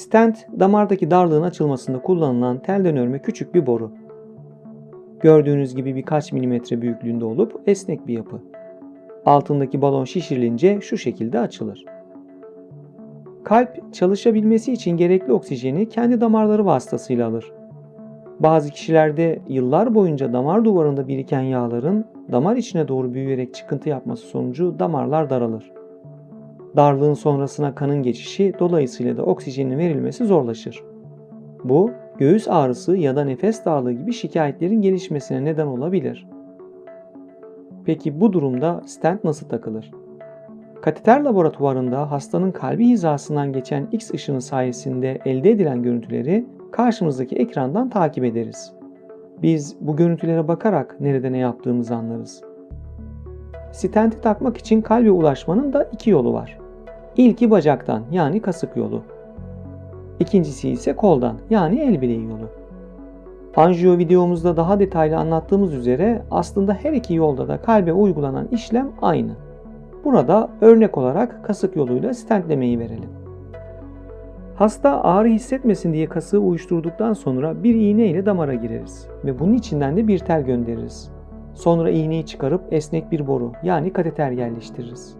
Stent, damardaki darlığın açılmasında kullanılan telden örme küçük bir boru. Gördüğünüz gibi birkaç milimetre büyüklüğünde olup esnek bir yapı. Altındaki balon şişirilince şu şekilde açılır. Kalp çalışabilmesi için gerekli oksijeni kendi damarları vasıtasıyla alır. Bazı kişilerde yıllar boyunca damar duvarında biriken yağların damar içine doğru büyüyerek çıkıntı yapması sonucu damarlar daralır. Darlığın sonrasına kanın geçişi dolayısıyla da oksijenin verilmesi zorlaşır. Bu göğüs ağrısı ya da nefes darlığı gibi şikayetlerin gelişmesine neden olabilir. Peki bu durumda stent nasıl takılır? Kateter laboratuvarında hastanın kalbi hizasından geçen X ışını sayesinde elde edilen görüntüleri karşımızdaki ekrandan takip ederiz. Biz bu görüntülere bakarak nerede ne yaptığımızı anlarız. Stenti takmak için kalbe ulaşmanın da iki yolu var. İlki bacaktan yani kasık yolu. İkincisi ise koldan yani el bileği yolu. Anjiyo videomuzda daha detaylı anlattığımız üzere aslında her iki yolda da kalbe uygulanan işlem aynı. Burada örnek olarak kasık yoluyla stentlemeyi verelim. Hasta ağrı hissetmesin diye kasığı uyuşturduktan sonra bir iğne ile damara gireriz ve bunun içinden de bir tel göndeririz. Sonra iğneyi çıkarıp esnek bir boru yani kateter yerleştiririz.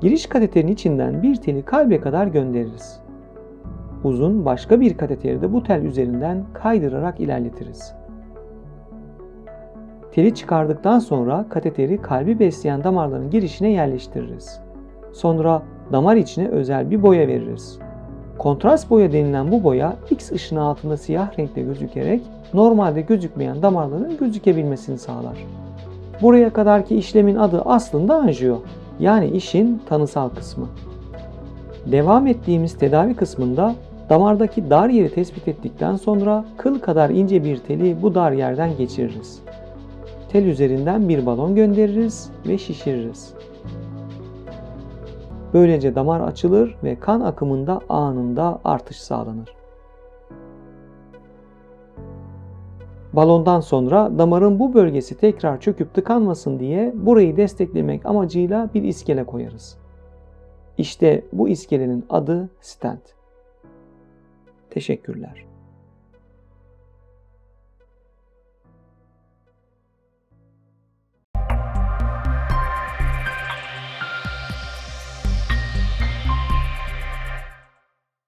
Giriş kateterin içinden bir teli kalbe kadar göndeririz. Uzun başka bir kateteri de bu tel üzerinden kaydırarak ilerletiriz. Teli çıkardıktan sonra kateteri kalbi besleyen damarların girişine yerleştiririz. Sonra damar içine özel bir boya veririz. Kontrast boya denilen bu boya X ışını altında siyah renkte gözükerek normalde gözükmeyen damarların gözükebilmesini sağlar. Buraya kadarki işlemin adı aslında anjiyo. Yani işin tanısal kısmı. Devam ettiğimiz tedavi kısmında damardaki dar yeri tespit ettikten sonra kıl kadar ince bir teli bu dar yerden geçiririz. Tel üzerinden bir balon göndeririz ve şişiririz. Böylece damar açılır ve kan akımında anında artış sağlanır. Balondan sonra damarın bu bölgesi tekrar çöküp tıkanmasın diye burayı desteklemek amacıyla bir iskele koyarız. İşte bu iskelenin adı stent. Teşekkürler.